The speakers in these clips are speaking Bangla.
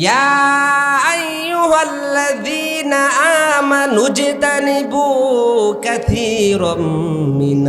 يا أيها الذين آمنوا اجتنبوا كثيرا من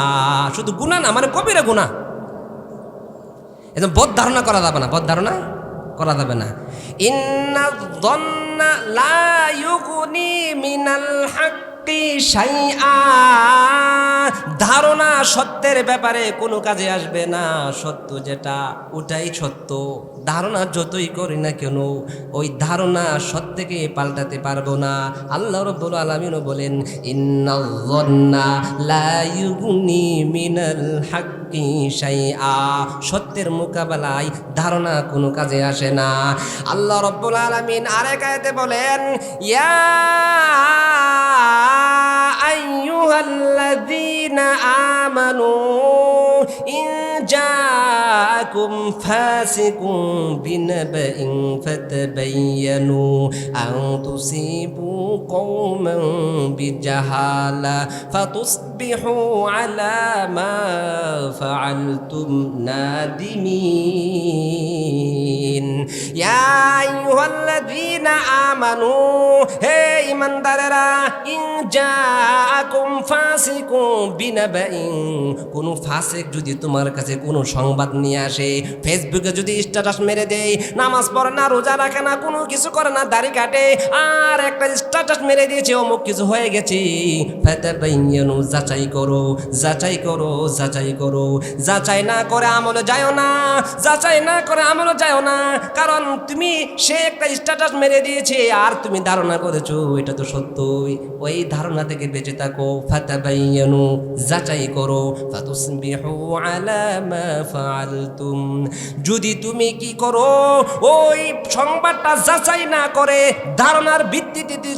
শুধু গুণা না মানে কবিরা গুণা। একদম বদ ধারণা করা যাবে না, বদ ধারণা করা যাবে না। ইন্না দন্না লা ইউগনি মিনাল হাক্কি সাইয়া। ধারণা সত্যের ব্যাপারে কোনো কাজে আসবে না। সত্য যেটা, ওটাই সত্য। ধারণা যতই করি না কেন, ওই ধারণা সত্যকে পাল্টাতে পারব না। আল্লাহ রব্বুল আলমিনও বলেন ইন্না লা মিনাল মিনাল সত্যের মোকাবেলায় ধারণা কোনো কাজে আসে না। আল্লাহ রব্বুল আলমিন আরেক আয়তে বলেন, ইয়া আমানু ইন جاءكم فاسق بنبأ فتبينوا أن تصيبوا قوما بجهالة فتصبحوا على ما فعلتم نادمين. ইয়া আমানু, হে ইমানদারেরা ইন জাআকুম ফাসিকুম বিনাবাইন। কোন ফাসিক যদি তোমার কাছে কোনো সংবাদ নিয়ে আসে, ফেসবুকে যদি স্ট্যাটাস মেরে দেয়, নামাজ পড়ে না, রোজা রাখে না, কোনো কিছু করে না, দাড়ি কাটে, আর একটা স্ট্যাটাস মেরে দিয়েছে, অমুক কিছু হয়ে গেছে, ফাতাবাইয়ানু, যাচাই করো যাচাই করো যাচাই করো, যাচাই না করে আমলে যায়ও না, যাচাই না করে আমলে যায়ও না কারণ তুমি সে একটা স্ট্যাটাস মেরে দিয়েছে, আর তুমি ধারণা করেছ, এটা তো সত্যই। ওই ধারণা থেকে বেঁচে থাকো, ফাতাবাইয়ানু, যাচাই করো, ফাতুসবিহু আলা মা ফাআলতুম। যদি তুমি কি করো, ওই সংবাদটা যাচাই না করে, ধারণার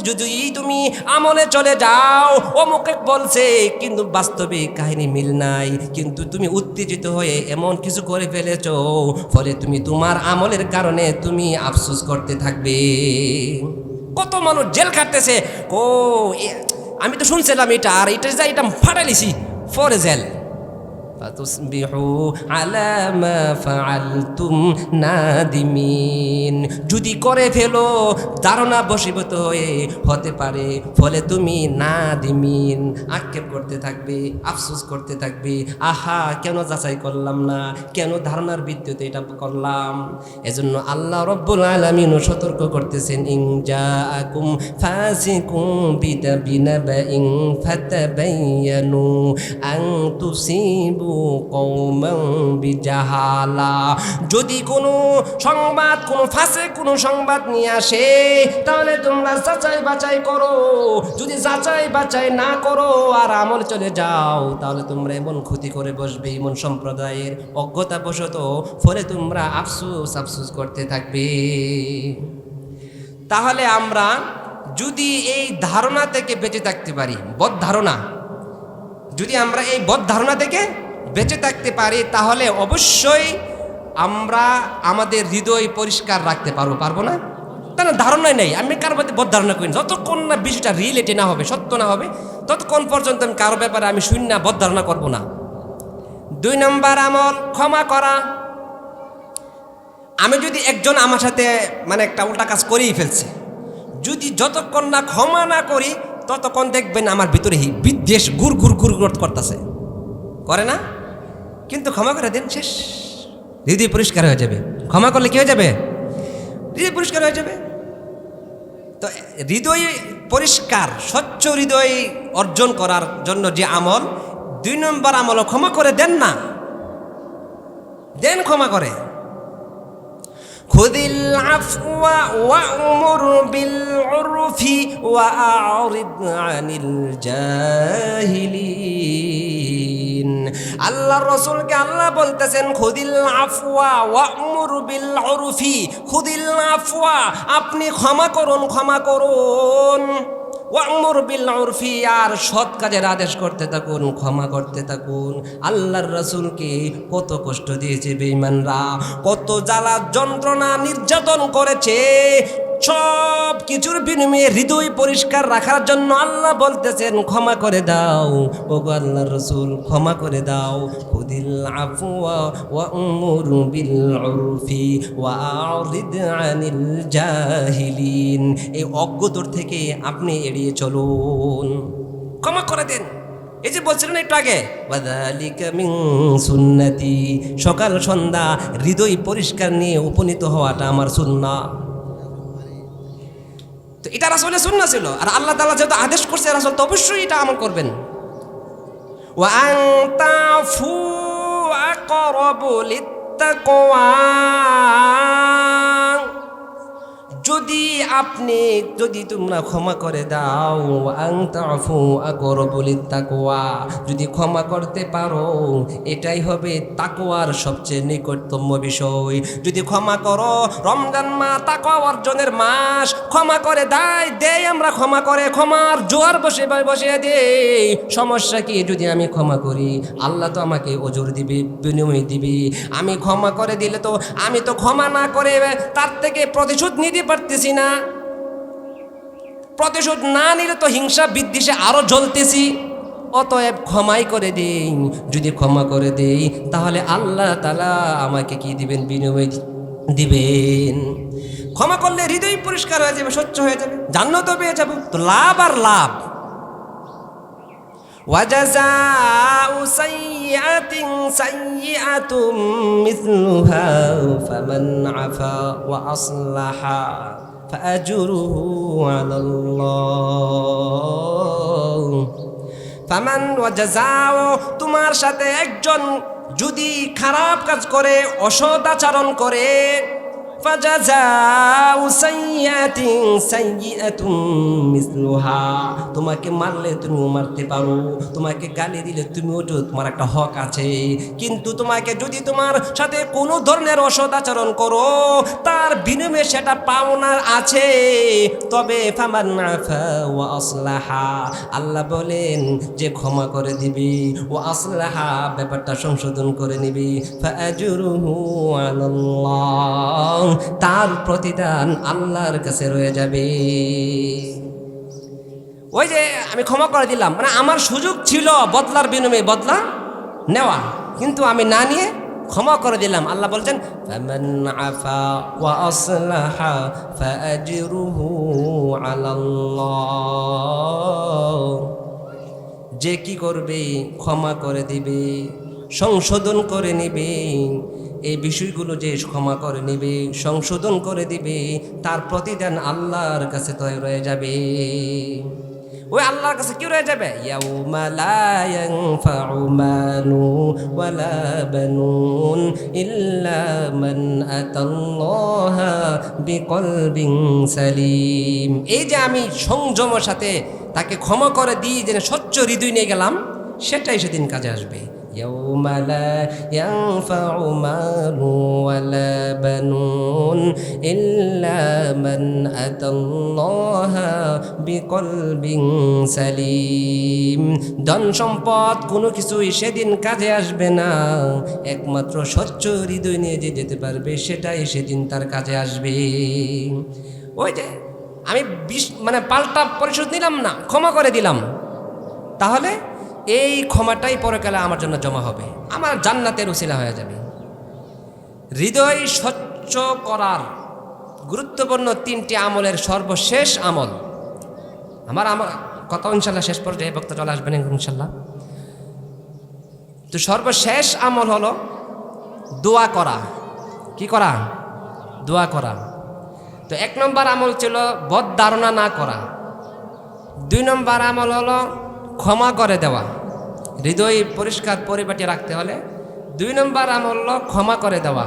যদি তুমি আমলে চলে যাও, অমুকে বলছে, কিন্তু বাস্তবিক কাহিনী মিল নাই। কিন্তু তুমি উত্তেজিত হয়ে এমন কিছু করে ফেলেছ, ফলে তুমি তোমার আমলের কারণে তুমি আফসোস করতে থাকবে। কত মানুষ জেল খাটতেছে। ও আমি তো শুনছিলাম এটা, আর এটা যা এটা ফাটাইলিছি ফরে জেল ফাতুসবিহু আলা মা ফাআলতুম নাদিমিন যদি করে ফেলো, ধারণা বশীভূত হয়ে হতে পারে, ফলে তুমি নাদিমিন। আক্ষেপ করতে থাকবে, আফসোস করতে থাকবে, আহা, কেন যাচাই করলাম না? কেন ধারণার ভিত্তিতে এটা করলাম? এজন্য আল্লাহ রব্বুল আলামিনও সতর্ক করতেছেন, ইন জাআকুম ফাসিকুম বিনাবাইন ফাতাবায়ানু আন তুসিবু কওমান বিজাহালা। যদি কোনো সংবাদ, কোনো ফাঁসে কোনো সংবাদ নিয়ে আসে, তাহলে তোমরা যাচাই বাছাই করো। যদি যাচাই বাছাই না করো আর আমল চলে যাও, তাহলে তোমরা এমন ক্ষতি করে বসবে, এমন সম্প্রদায়ের অজ্ঞতা বশত ফলে তোমরা আফসুস আফসুস করতে থাকবে। তাহলে আমরা যদি এই ধারণা থেকে বেঁচে থাকতে পারি, বদ ধারণা, যদি আমরা এই বদ ধারণা থেকে বেঁচে থাকতে পারি, তাহলে অবশ্যই আমরা আমাদের হৃদয় পরিষ্কার রাখতে পারব পারব না? তা না, ধারণাই নেই। আমি কারও মধ্যে বদ ধারণা করি। যতক্ষণ না বিষয়টা রিয়েলিটি না হবে, সত্য না হবে, ততক্ষণ পর্যন্ত আমি কারও ব্যাপারে আমি শূন্য বদ ধারণা করব না। দুই নম্বর আমল, ক্ষমা করা। আমি যদি একজন আমার সাথে মানে একটা উল্টা কাজ করেই ফেলছে, যদি যতক্ষণ না ক্ষমা না করি, ততক্ষণ দেখবেন আমার ভিতরে বিদ্বেষ গুর গুর গুর করতেছে। করে না কিন্তু ক্ষমা করে দেন শেষ হৃদয় পরিষ্কার হয়ে যাবে ক্ষমা করলে কি হয়ে যাবে হৃদয় পরিষ্কার হয়ে যাবে তো হৃদয় পরিষ্কার স্বচ্ছ হৃদয় অর্জন করার জন্য যে আমল দুই নম্বর আমল ক্ষমা করে দেন না দেন ক্ষমা করে خذ العفو وأمر بالعرف وأعرض عن الجاهلين আল্লাহর রসুলকে আল্লাহ বলতেছেন, খুদিল আফওয়া ওয়ামুর বিল উরফি, খুদিল আপনি ক্ষমা করুন ক্ষমা করুন। আর সৎ কাজের আদেশ করতে থাকুন, ক্ষমা করতে থাকুন। আল্লাহর রাসূলকে কত কষ্ট দিয়েছে বেঈমানরা, কত জ্বালা যন্ত্রণা নির্যাতন করেছে সব কিছুর বিনিময়ে হৃদয় পরিষ্কার রাখার জন্য আল্লাহ বলতেছেন, ক্ষমা করে দাও। ও গো আল্লাহর রসুল, ক্ষমা করে দাও। খুদিল আফওয়া ওয়া উমুর বিল উরফি ওয়া আরিদ আনিল জাহিলিন। এই অজ্ঞতর থেকে আপনি এড়িয়ে চলুন। ক্ষমা করে দেন। এই যে বলছিলেন একটু আগে সুন্নতি। সকাল সন্ধ্যা হৃদয় পরিষ্কার নিয়ে উপনীত হওয়াটা আমার সুন্নাহ। তো এটা রাসলের সুন্না ছিল। আর আল্লাহ তালা যেহেতু আদেশ করছে রাসল, তো অবশ্যই এটা আমল করবেন। ওয়াং তাফু আকরাবু লিত্তাকওয়া। যদি আপনি, যদি তোমরা ক্ষমা করে দাও আংতাফু আকরবলিত তাকোয়া যদি ক্ষমা করতে পারো, এটাই হবে তাকোয়ার সবচেয়ে নিকটতম বিষয়। যদি ক্ষমা করো, রমজান মা তাকোয়া অর্জনের মাস। ক্ষমা করে দেয় দেয় আমরা ক্ষমা করে, ক্ষমার জোয়ার বসে বসে দেই। সমস্যা কি? যদি আমি ক্ষমা করি, আল্লাহ তো আমাকে ওজোর দিবে, বিনিময় দিবে। আমি ক্ষমা করে দিলে তো, আমি তো ক্ষমা না করে, তার থেকে প্রতিশোধ নিতে পারতেছি না। প্রতিশোধ না নিলে তো হিংসা বিদ্বেষে আরও জ্বলতেছি। অতএব ক্ষমাই করে দেই। যদি ক্ষমা করে দেই, তাহলে আল্লাহ তালা আমাকে কি দিবেন? বিনিময় দিবেন। ক্ষমা করলে হৃদয় পরিষ্কার হয়ে যাবে, স্বচ্ছ হয়ে যাবে। জান্নাতও পেয়ে যাব। তো লাভ আর লাভ। وجزاء سيئة سيئة مثلها فمن عفا وأصلح فأجره على الله ফামান ওয়াজাজাও তোমার সাথে একজন যদি খারাপ কাজ করে অসদাচরণ করে তোমাকে মারলে তুমিও মারতে পারো। তোমাকে গালি দিলে তুমিও তোমার একটা হক আছে। কিন্তু তোমাকে যদি তোমার সাথে কোনো ধরনের অসদাচরণ করো, তার বিনিময়ে সেটা পাওনার আছে। তবে আল্লাহ বলেন যে ক্ষমা করে দিবি ও আসলাহা, ব্যাপারটা সংশোধন করে নিবি। আলাল্লাহ। তার প্রতিদান আল্লাহর কাছে রয়ে যাবে। ওই যে আমি ক্ষমা করে দিলাম মানে আমার সুযোগ ছিল বদলার বিনিময়ে বদলা নেওয়া, কিন্তু আমি না নিয়ে ক্ষমা করে দিলাম। আল্লাহ বলছেন আফা যে কি করবে, ক্ষমা করে দিবে, সংশোধন করে নেবে এই বিষয়গুলো যে ক্ষমা করে নেবে, সংশোধন করে দিবে, তার প্রতিদান আল্লাহর কাছে তো রয়ে যাবে। ওই আল্লাহর কাছে কি রয়ে যাবে? ওয়ালা ইল্লা মান সালিম। এই যে আমি সংযমের সাথে তাকে ক্ষমা করে দিই যে স্বচ্ছ হৃদয় নিয়ে গেলাম, সেটাই সেদিন কাজে আসবে। يوم لا ينفع مال ولا بنون إلا من أتى الله بقلب سليم ধন সম্পদ কোনো কিছুই সেদিন কাজে আসবে না একমাত্র স্বচ্ছ হৃদয় নিয়ে যে যেতে পারবে সেটাই সেদিন তার কাজে আসবে ওই যে আমি বিশ মানে পাল্টা পরিশোধ নিলাম না ক্ষমা করে দিলাম তাহলে এই ক্ষমাটাই পরকালে আমার জন্য জমা হবে। আমার জান্নাতের উসিলা হয়ে যাবে। হৃদয় স্বচ্ছ করার গুরুত্বপূর্ণ তিনটি আমলের সর্বশেষ আমল। আমার আমার কথা ইনশাল্লাহ শেষ পর্যায়ে বক্তা চলে আসবেন ইনশাল্লাহ। তো সর্বশেষ আমল হলো দোয়া করা। কি করা? দোয়া করা। তো এক নম্বর আমল ছিল বদ ধারণা না করা। দুই নম্বর আমল হলো ক্ষমা করে দেওয়া। হৃদয় পরিষ্কার পরিপাটি রাখতে হলে দুই নম্বর আমল হলো ক্ষমা করে দেওয়া।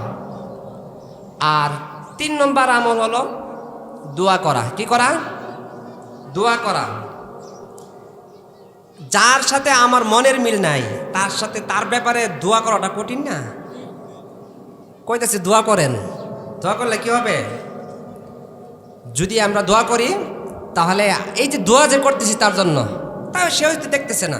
আর তিন নম্বর আমল হলো দোয়া করা। কি করা? দোয়া করা। যার সাথে আমার মনের মিল নাই, তার সাথে তার ব্যাপারে দোয়া করাটা কঠিন না। কইতেছে, দোয়া করেন। দোয়া করলে কি হবে? যদি আমরা দোয়া করি, তাহলে এই যে দোয়া যে করতেছি তার জন্য তা সে হয়তো দেখতেছে না।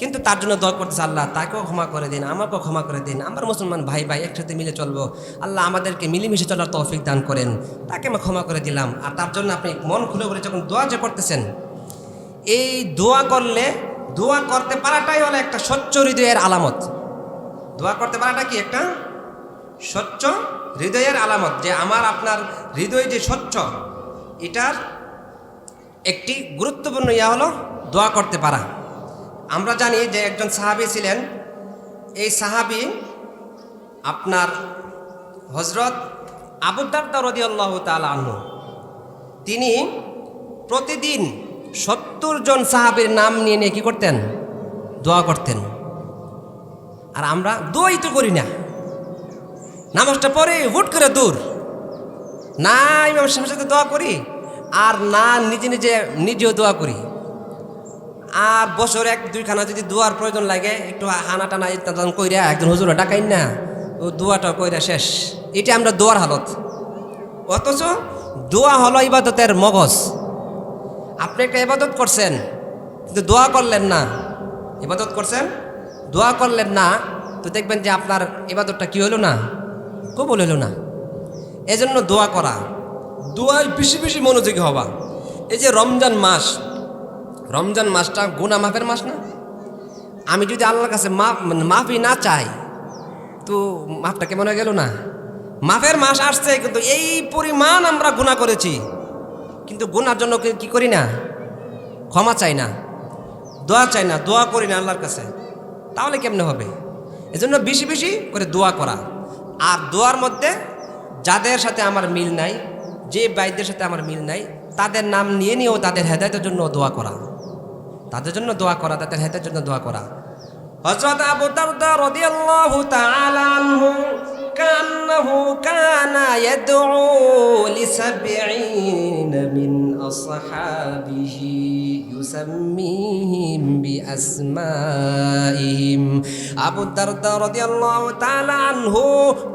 কিন্তু তার জন্য দোয়া করতেছে, আল্লাহ, তাকেও ক্ষমা করে দিন, আমাকেও ক্ষমা করে দিন। আমার মুসলমান ভাই ভাই, একসাথে মিলে চলবো। আল্লাহ আমাদেরকে মিলেমিশে চলার তৌফিক দান করেন। তাকে আমি ক্ষমা করে দিলাম। আর তার জন্য আপনি মন খুলে করে যখন দোয়া যে করতেছেন, এই দোয়া করলে, দোয়া করতে পারাটাই হলো একটা স্বচ্ছ হৃদয়ের আলামত। দোয়া করতে পারাটা কি একটা? স্বচ্ছ হৃদয়ের আলামত, যে আমার, আপনার হৃদয় যে স্বচ্ছ, এটার একটি গুরুত্বপূর্ণ ইয়া হলো দোয়া করতে পারা। আমরা জানি যে একজন সাহাবি ছিলেন। এই সাহাবি আপনার হজরত আবুদ্দার্দা রদিয়াল্লাহ তাল আনহু। তিনি প্রতিদিন সত্তর জন সাহাবের নাম নিয়ে নিয়ে কী করতেন? দোয়া করতেন। আর আমরা দোয়াই তো করি না। নামাজটা পরে হুট করে দূর। না, ইমাম সাহেবের সাথে দোয়া করি আর না, নিজে নিজে নিজেও দোয়া করি। আর বছর এক, দুইখানা যদি দোয়ার প্রয়োজন লাগে, একটু হানা টানা ইত্যাদি কইরা একজন হুজুর ডাকাই না। ও দোয়াটা কইরা শেষ। এটা আমরা দোয়ার হালত। অথচ দোয়া হলো ইবাদতের মগজ। আপনি একটা ইবাদত করছেন, কিন্তু দোয়া করলেন না। ইবাদত করছেন, দোয়া করলেন না, তো দেখবেন যে আপনার ইবাদতটা কি হলো না? কবুল হলো না। এজন্য দোয়া করা। দোয়ায় বেশি বেশি মনোযোগী হওয়া। এই যে রমজান মাস রমজান মাসটা গুনা মাফের মাস না? আমি যদি আল্লাহর কাছে মাফ না চাই, তো মাফটা কেমন হয়ে গেল না? মাফের মাস আসছে, কিন্তু এই পরিমাণ আমরা গুণা করেছি। কিন্তু গুনার জন্য কি করি না? ক্ষমা চাই না, দোয়া চাই না, দোয়া করি না আল্লাহর কাছে। তাহলে কেমনে হবে? এজন্য বেশি বেশি করে দোয়া করা। আর দোয়ার মধ্যে যাদের সাথে আমার মিল নাই, যে বাইদের সাথে আমার মিল নাই, তাদের নাম নিয়ে নিয়েও তাদের হেদায়তের জন্য দোয়া করা। তাদের জন্য দোয়া করা, তাদের হেতের জন্য দোয়া করা। হজরত আবু দারদা রাদিয়াল্লাহু তাআলা আনহু কান্নাহু কানা ইয়াদউ লিসাবঈন মিন আসহাবিহি ইউসাম্মিহিম বিআসমাইহিম আবু দারদা রাদিয়াল্লাহু তাআলা আনহু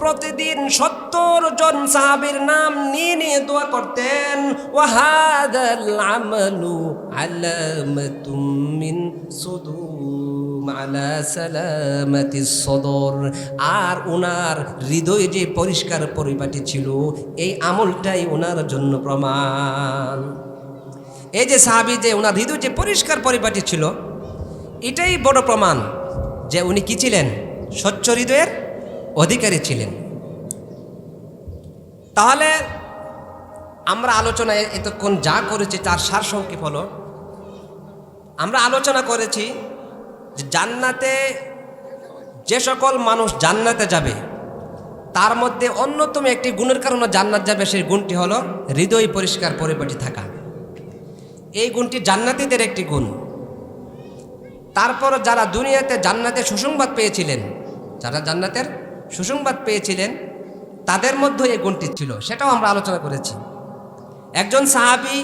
প্রতিদিন 70 জন সাহাবীর নাম নিয়ে নিয়ে দোয়া করতেন ওয়া হাদাল আমালু আলামাতুম সুদুম আলা সালামাতি সদর। আর ওনার হৃদয় যে পরিষ্কার পরিপাটি ছিল, এই আমলটাই ওনার জন্য প্রমাণ। এই যে সাহাবি যে ওনার হৃদয় যে পরিষ্কার পরিপাটি ছিল, এটাই বড় প্রমাণ যে উনি কি ছিলেন? স্বচ্ছ হৃদয়ের অধিকারী ছিলেন। তাহলে আমরা আলোচনায় এতক্ষণ যা করেছি তার সার সংক্ষেপ হলো, আমরা আলোচনা করেছি জান্নাতে যে সকল মানুষ জান্নাতে যাবে, তার মধ্যে অন্যতম একটি গুণের কারণে জান্নাত যাবে, সেই গুণটি হলো হৃদয় পরিষ্কার, পরিপাটি থাকা। এই গুণটি জান্নাতীদের একটি গুণ। তারপর যারা দুনিয়াতে জান্নাতের সুসংবাদ পেয়েছিলেন, যারা জান্নাতের সুসংবাদ পেয়েছিলেন, তাদের মধ্যে এই গুণটি ছিল, সেটাও আমরা আলোচনা করেছি। একজন সাহাবি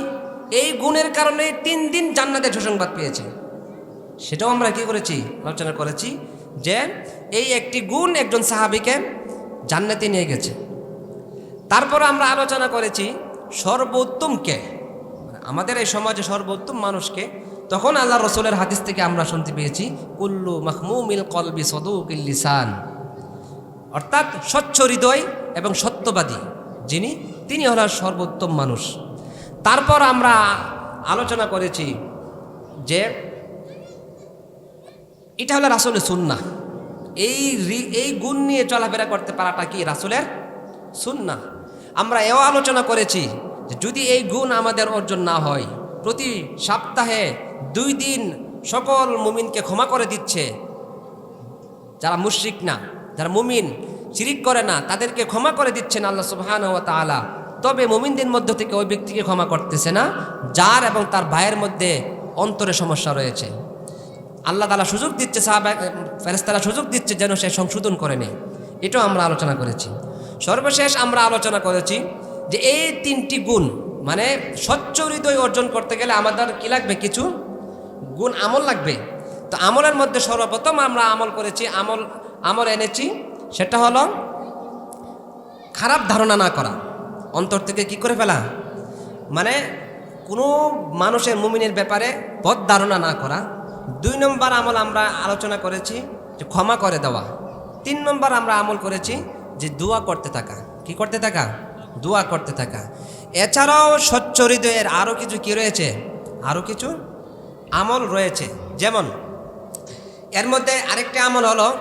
এই গুণের কারণে তিন দিন জান্নাতের সুসংবাদ পেয়েছে। সেটাও আমরা কি করেছি? আলোচনা করেছি যে এই একটি গুণ একজন সাহাবিকে জান্নাতে নিয়ে গেছে। তারপর আমরা আলোচনা করেছি সর্বোত্তম কে মানে আমাদের এই সমাজে সর্বোত্তম মানুষকে। তখন আল্লাহ রসুলের হাদিস থেকে আমরা শুনতে পেয়েছি, কুল্লু মাহমুমিল কলবি সদুকিল লিসান। অর্থাৎ স্বচ্ছ হৃদয় এবং সত্যবাদী, যিনি, তিনি হলেন সর্বোত্তম মানুষ। তারপর আমরা আলোচনা করেছি যে এটা হলো রাসুলের সুন্না এই এই গুণ নিয়ে চলাফেরা করতে পারাটা কি রাসুলের সুন্না আমরা এও আলোচনা করেছি যে যদি এই গুণ আমাদের অর্জন না হয়, প্রতি সপ্তাহে দুই দিন সকল মুমিনকে ক্ষমা করে দিচ্ছে। যারা মুশরিক না, যারা মুমিন, শিরিক করে না, তাদেরকে ক্ষমা করে দিচ্ছেন আল্লাহ সুবহান ও তাআলা। তবে মুমিনদের মধ্য থেকে ওই ব্যক্তিকে ক্ষমা করতেছে না, যার এবং তার ভাইয়ের মধ্যে অন্তরে সমস্যা রয়েছে। আল্লাহ তালা সুযোগ দিচ্ছে সাহাবা ফেরেস্তারা সুযোগ দিচ্ছে যেন সে সংশোধন করে নেয়। এটাও আমরা আলোচনা করেছি। সর্বশেষ আমরা আলোচনা করেছি যে এই তিনটি গুণ মানে স্বচ্ছ হৃদয় অর্জন করতে গেলে আমাদের কি লাগবে? কিছু গুণ আমল লাগবে। তো আমলের মধ্যে সর্বপ্রথম আমরা আমল করেছি, আমল আমল এনেছি, সেটা হলো খারাপ ধারণা না করা। অন্তর থেকে কি করে ফেলা? মানে কোনো মানুষের মুমিনের ব্যাপারে বদ ধারণা না করা। দুই নম্বর আমল আমরা আলোচনা করেছি যে ক্ষমা করে দেওয়া। তিন নম্বর আমরা আমল করেছি যে দোয়া করতে থাকা। কি করতে থাকা? দোয়া করতে থাকা। এছাড়াও স্বচ্ছ হৃদয়ের আরও কিছু কি রয়েছে? আরও কিছু আমল রয়েছে। যেমন, এর মধ্যে আরেকটা আমল হলো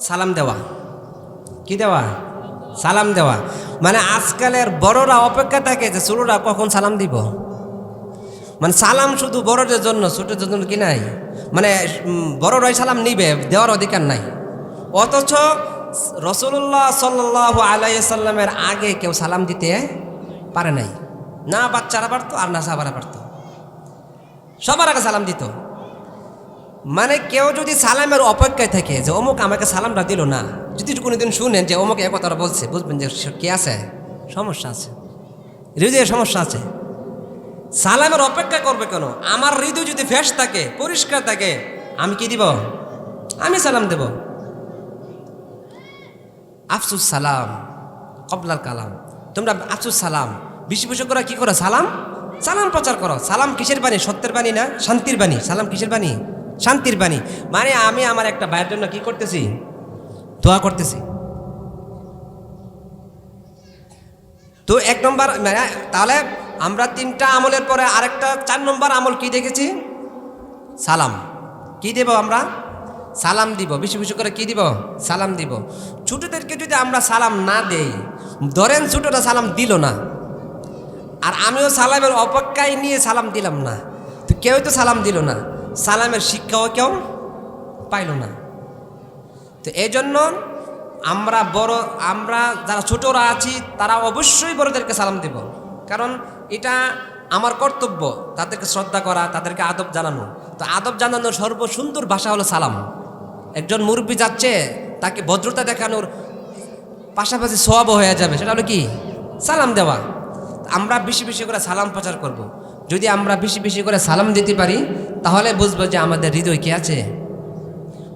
সালাম দেওয়া। কি দেওয়া? সালাম দেওয়া। মানে আজকালের বড়রা অপেক্ষা থাকে যে ছোটরা কখন সালাম দিব? মানে সালাম শুধু বড়দের জন্য, ছোটদের জন্য কি নাই? মানে বড়রাই সালাম নিবে, দেওয়ার অধিকার নাই। অথচ রসুল্লাহ সাল্লাহ আলাইসাল্লামের আগে কেউ সালাম দিতে পারে নাই। না বাচ্চারা পারতো আর না সাবারা পারতো। সবার আগে সালাম দিত। মানে কেউ যদি সালামের অপেক্ষায় থাকে যে অমুক আমাকে সালামটা দিল না, যদি কোনোদিন শুনেন যে অমুক এ কথাটা বলছে, বুঝবেন যে কে আছে? সমস্যা আছে। হৃদয়ের সমস্যা আছে। সালামের অপেক্ষা করবে কেন? আমার হৃদয় যদি ফ্রেশ থাকে, পরিষ্কার থাকে, আমি কি দিব? আমি সালাম দেব। আফসুস সালাম, কবলাল কালাম। তোমরা আফসুস সালাম বেশি বেশি করে কি করো? সালাম? সালাম প্রচার করো। সালাম কিসের বাণী? সত্যের বাণী না শান্তির বাণী? সালাম কিসের বাণী? শান্তির বাণী। মানে আমি আমার একটা ভাইয়ের জন্য কি করতেছি? দোয়া করতেছি। তো এক নম্বর মানে তাহলে আমরা তিনটা আমলের পরে আরেকটা, চার নম্বর আমল কি দেখেছি? সালাম। কি দেব আমরা? সালাম দিব। বেশি বেশি করে কি দিব? সালাম দিব। ছোটদেরকে যদি আমরা সালাম না দেই, ধরেন ছোটোটা সালাম দিল না, আর আমিও সালামের অপেক্ষায় নিয়ে সালাম দিলাম না, তো কেউ তো সালাম দিল না। সালামের শিক্ষাও কেউ পাইল না। তো এই জন্য আমরা বড়, আমরা যারা ছোটরা আছি, তারা অবশ্যই বড়দেরকে সালাম দেব। কারণ এটা আমার কর্তব্য, তাদেরকে শ্রদ্ধা করা, তাদেরকে আদব জানানো। তো আদব জানানোর সর্বসুন্দর ভাষা হলো সালাম। একজন মুরব্বী যাচ্ছে, তাকে ভদ্রতা দেখানোর পাশাপাশি সোয়াব হয়ে যাবে। সেটা হলো কি? সালাম দেওয়া। আমরা বেশি বেশি করে সালাম প্রচার করব। যদি আমরা বেশি বেশি করে সালাম দিতে পারি, তাহলে বুঝব যে আমাদের হৃদয় কি আছে।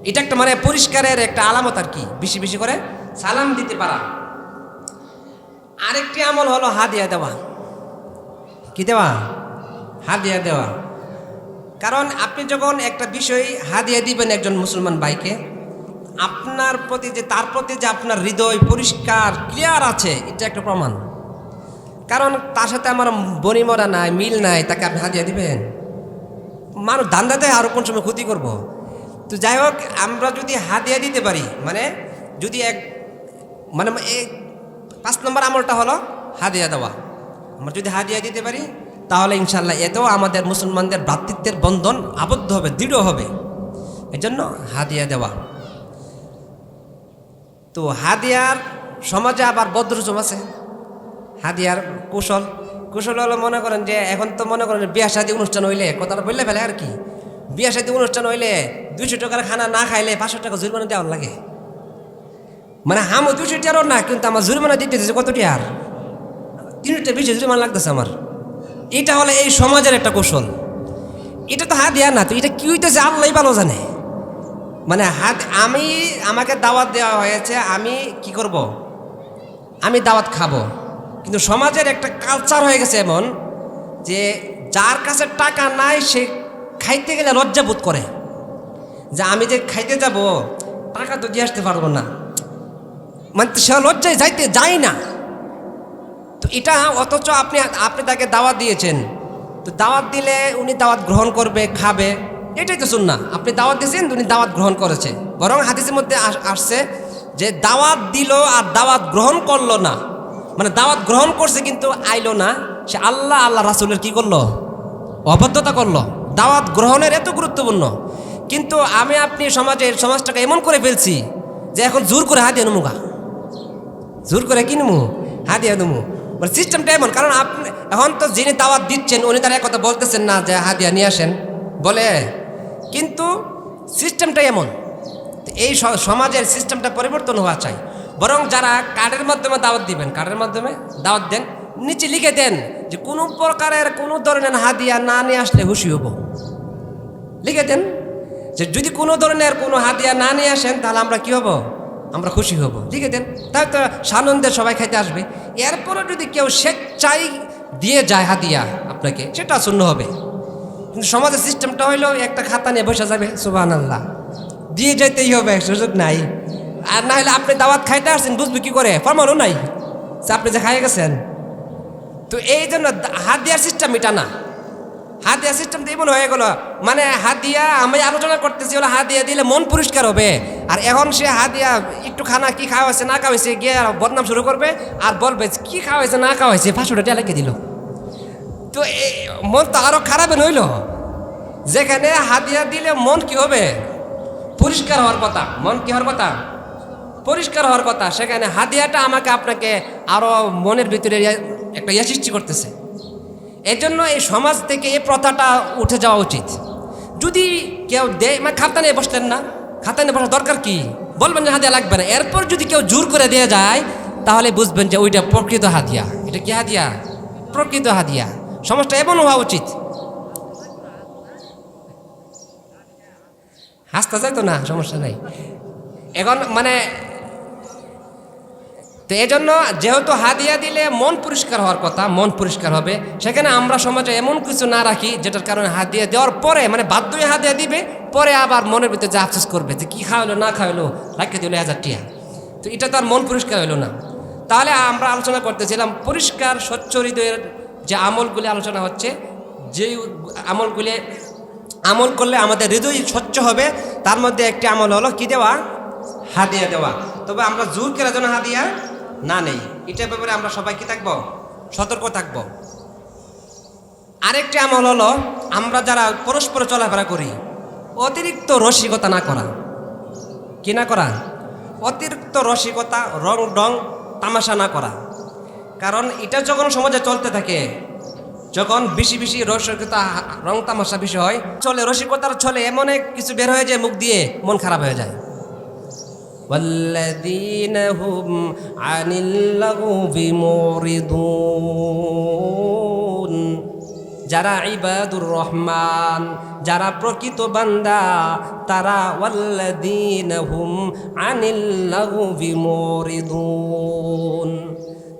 এটা একটা মানে পরিষ্কারের একটা আলামত আর কি, বেশি বেশি করে সালাম দিতে পারা। আরেকটি আমল হলো হাদিয়া দেওয়া। কি দেওয়া? হাদিয়া দেওয়া। কারণ আপনি যখন একটা বিষয় হাদিয়া দিবেন একজন মুসলমান ভাইকে, আপনার প্রতি যে, তার প্রতি যে আপনার হৃদয় পরিষ্কার ক্লিয়ার আছে, এটা একটা প্রমাণ। কারণ তার সাথে আমার বনিমরা নাই, মিল নাই, তাকে আপনি হাদিয়া দিবেন? মানুষ ধান্দাতে আরও কোন সময় ক্ষতি করব? তো যাই হোক, আমরা যদি হাদিয়া দিতে পারি মানে যদি এক মানে এই পাঁচ নম্বর আমলটা হলো হাদিয়া দেওয়া। আমরা যদি হাদিয়া দিতে পারি, তাহলে ইনশাল্লাহ এতেও আমাদের মুসলমানদের ভ্রাতৃত্বের বন্ধন আবদ্ধ হবে, দৃঢ় হবে। এজন্য হাদিয়া দেওয়া। তো হাদিয়ার সমাজে আবার বদ্রজম আছে। হাদিয়ার কৌশল কৌশল হলো মনে করেন যে, এখন তো মনে করেন বিয়া শাদী অনুষ্ঠান হইলে, কথাটা বললে ফেলে আর কি। বিয়া শাদী অনুষ্ঠান হইলে দুইশো টাকার খানা না খাইলে পাঁচশো টাকা জরিমানা দেওয়ার লাগে। মানে হামও দুইশো টিয়ারও না, কিন্তু আমার জরিমানা দিতে দিতেছে কত টিয়ার? তিনটা বেশি জরিমানা লাগতেছে আমার। এটা হলো এই সমাজের একটা কৌশল। এটা তো হাদিয়া না, তো এটা কি হইতেছে আল্লাহ ভালো জানে। মানে হাত, আমি, আমাকে দাওয়াত দেওয়া হয়েছে, আমি কি করব? আমি দাওয়াত খাব। কিন্তু সমাজের একটা কালচার হয়ে গেছে এমন যে যার কাছে টাকা নাই, সে খাইতে গেলে লজ্জা বোধ করে। যে আমি যে খাইতে যাব, টাকা তো দিয়ে আসতে পারব না। মানে সে লজ্জায় যাইতে যায় না। তো এটা অথচ আপনি আপনি তাকে দাওয়াত দিয়েছেন। তো দাওয়াত দিলে উনি দাওয়াত গ্রহণ করবে, খাবে। এটাই তো শুননা আপনি দাওয়াত দিয়েছেন, উনি দাওয়াত গ্রহণ করেছে। বরং হাদিসের মধ্যে আসছে যে দাওয়াত দিল আর দাওয়াত গ্রহণ করল না। মানে দাওয়াত গ্রহণ করছে কিন্তু আইলো না। সে আল্লাহ আল্লাহ রাসুলের কি করল? অবদ্ধতা করল। দাওয়াত গ্রহণের এত গুরুত্বপূর্ণ। কিন্তু আমি আপনি সমাজের, সমাজটাকে এমন করে ফেলছি যে এখন জোর করে হাত নমুগা। জোর করে কিনবো হাদিয়া দেবো মানে সিস্টেমটা এমন, কারণ আপনি, এখন তো যিনি দাওয়াত দিচ্ছেন, উনি তারা এক কথা বলতেছেন না যে হাদিয়া নিয়ে আসেন। বলে, কিন্তু সিস্টেমটা এমন এই সমাজের সিস্টেমটা পরিবর্তন হওয়া চাই। বরং যারা কার্ডের মাধ্যমে দাওয়াত দিবেন, কার্ডের মাধ্যমে দাওয়াত দেন নিচে লিখে দেন যে কোনো প্রকারের কোনো ধরনের হাদিয়া না নিয়ে আসলে খুশি হব। লিখে দেন যে যদি কোনো ধরনের কোনো হাতিয়া না নিয়ে আসেন, তাহলে আমরা কি হব? আমরা খুশি হব। লিখে দেন, তাহলে তো সানন্দে সবাই খাইতে আসবে। এরপরও যদি কেউ স্বেচ্ছাই দিয়ে যায় হাতিয়া আপনাকে, সেটা শূন্য হবে। কিন্তু সমাজের সিস্টেমটা হইল, একটা খাতা নিয়ে বসে যাবে সুবাহ আল্লাহ দিয়ে যাইতেই হবে, সুযোগ নাই। আর না হলে আপনি দাওয়াত খাইতে আসছেন, বুঝবে কি করে? ফরমানও নাই। আপনি যে খাইয়ে গেছেন। তো এই জন্য হাত দেওয়ার সিস্টেম এটা না। হাত দেওয়ার সিস্টেম তো এমন হয়ে গেল। মানে হাত দিয়া আমি আলোচনা করতেছি, হলো হাত দিয়ে দিলে মন পরিষ্কার হবে। আর এখন সে হাত দিয়া একটু খানা কি খাওয়া হয়েছে, না খাওয়া হয়েছে, গিয়ে বদনাম শুরু করবে আর বলবে কি খাওয়া হয়েছে, না খাওয়া হয়েছে টাকা লিখে দিল। তো মন তো আরও খারাপ নইল। যেখানে হাত হাতিয়া দিলে মন কি হবে? পরিষ্কার হওয়ার কথা। মন কি হওয়ার কথা? পরিষ্কার হওয়ার কথা। সেখানে হাদিয়াটা আমাকে আপনাকে আরও মনের ভিতরে একটা ইয়া সৃষ্টি করতেছে। এই জন্য এই সমাজ থেকে এই প্রথাটা উঠে যাওয়া উচিত। যদি কেউ দেয় মানে খাতা নিয়ে বসলেন না, খাতা নিয়ে বসার দরকার কি? বলবেন যে হাদিয়া লাগবে না। এরপর যদি কেউ জোর করে দিয়ে যায়, তাহলে বুঝবেন যে ওইটা প্রকৃত হাদিয়া। এটা কি হাদিয়া? প্রকৃত হাদিয়া। সমাজটা এমন হওয়া উচিত। হাসতে চাই তো না, সমস্যা নাই। এখন মানে তো এই জন্য যেহেতু হাদিয়া দিলে মন পরিষ্কার হওয়ার কথা, মন পরিষ্কার হবে, সেখানে আমরা সমাজে এমন কিছু না রাখি যেটার কারণে হাদিয়া দেওয়ার পরে মানে বাধ্য হাদিয়া দিবে, পরে আবার মনের ভিতরে যে আফসোস করবে যে কী খাওয়ালো না খাওয়ালো রাখতে দিল হাজার টিয়া। তো এটা তো আর মন পরিষ্কার হলো না। তাহলে আমরা আলোচনা করতেছিলাম পরিষ্কার, স্বচ্ছ হৃদয়ের যে আমলগুলি আলোচনা হচ্ছে, যেই আমলগুলি, আমল করলে আমাদের হৃদয় স্বচ্ছ হবে, তার মধ্যে একটি আমল হলো কি দেওয়া? হাদিয়া দেওয়া। তবে আমরা জোর করে যেন হাদিয়া না নেই। এটার ব্যাপারে আমরা সবাই কি থাকব, সতর্ক থাকব। আরেকটি আমল হলো, আমরা যারা পরস্পর চলাফেরা করি, অতিরিক্ত রসিকতা না করা। কি না করা? অতিরিক্ত রসিকতা, রং ডং তামাশা না করা। কারণ এটা যখন সমাজে চলতে থাকে, যখন বেশি বেশি রসিকতা, রং তামাশা বেশি হয়, চলে রসিকতার চলে এমন কিছু বের হয়ে যায়, মুখ দিয়ে মন খারাপ হয়ে যায়। والذين هم عن اللغو معرضون যারা ইবাদুর রহমান যারা প্রকৃত বান্দা তারা ওয়াল্লাদিন হুম আনিল লাগবি মুরিদুন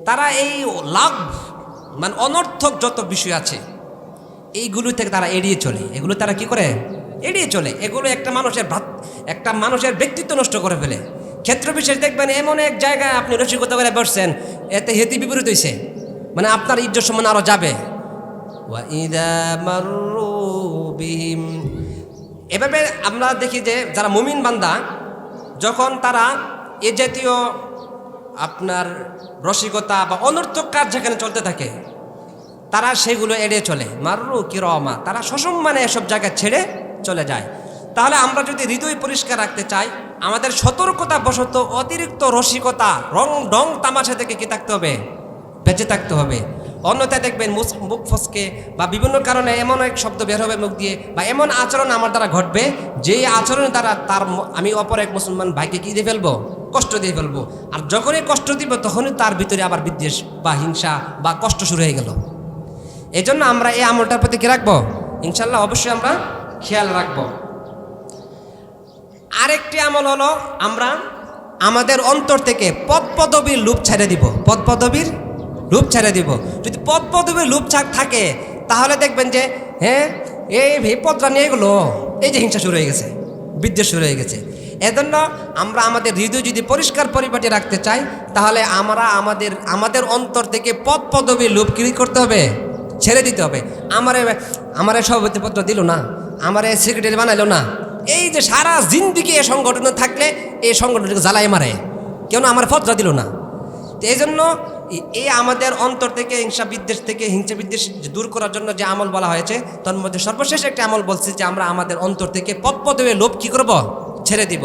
তারা এই লাভ মানে অনর্থক যত বিষয় আছে এইগুলো থেকে তারা এড়িয়ে চলে এগুলো তারা কি করে এড়িয়ে চলে। এগুলো একটা মানুষের ভাত, একটা মানুষের ব্যক্তিত্ব নষ্ট করে ফেলে। ক্ষেত্র বিশেষ দেখবেন এমন এক জায়গায় আপনি রসিকতা করে বসছেন, এতে হেতি বিপরীত হয়েছে মানে আপনার ইজ্জত সম্মান আরও যাবে। এভাবে আমরা দেখি যে যারা মুমিন বান্দা, যখন তারা এ জাতীয় আপনার রসিকতা বা অনর্থক কাজ যেখানে চলতে থাকে, তারা সেগুলো এড়িয়ে চলে। মাররু কিরমা, তারা সসম্মানে এসব জায়গা ছেড়ে চলে যায়। তাহলে আমরা যদি হৃদয় পরিষ্কার রাখতে চাই, আমাদের সতর্কতা বশত অতিরিক্ত রসিকতা, রং, ডং তামাশা থেকে কি থাকতে হবে? বেঁচে থাকতে হবে। অন্যথায় দেখবেন মুখ ফসকে বা বিভিন্ন কারণে এমন এক শব্দ বের হবে মুখ দিয়ে বা এমন আচরণ আমার দ্বারা ঘটবে, যেই আচরণ দ্বারা তার আমি অপর এক মুসলমান ভাইকে কি দিয়ে ফেলব? কষ্ট দিয়ে ফেলব। আর যখনই কষ্ট দিব, তখনই তার ভিতরে আবার বিদ্বেষ বা হিংসা বা কষ্ট শুরু হয়ে গেল। এই জন্য আমরা এই আমলটার প্রতি কি রাখব? ইনশাল্লাহ অবশ্যই আমরা খেয়াল রাখব। আরেকটি আমল হলো আমরা আমাদের অন্তর থেকে পদ পদবীর লুপ ছেড়ে দিব। পদ পদবীর লুপ ছেড়ে দিব। যদি পদ পদবীর লুপ থাকে, তাহলে দেখবেন যে হ্যাঁ এই পদটা নিয়ে গেলো। এই যে হিংসা শুরু হয়ে গেছে, বিদ্বেষ শুরু হয়ে গেছে। এজন্য আমরা আমাদের হৃদয় যদি পরিষ্কার পরিপাটি রাখতে চাই, তাহলে আমরা আমাদের আমাদের অন্তর থেকে পদ পদবীর লুপ করতে হবে, ছেড়ে দিতে হবে। আমারে আমারে সভাপতিপত্র দিল না। আমারে সেক্রেটারি বানাইলো না। এই যে সারা জিন্দিগি এ সংগঠনে থাকলে এই সংগঠনকে জ্বালাই মারে। কেন আমার ফতরা দিল না? তো এই জন্য এই আমাদের অন্তর থেকে, হিংসা বিদ্বেষ থেকে, হিংসা বিদ্বেষ দূর করার জন্য যে আমল বলা হয়েছে তার মধ্যে সর্বশেষ একটা আমল বলছি যে আমরা আমাদের অন্তর থেকে পদ পদে লোভ কী করব? ছেড়ে দিব।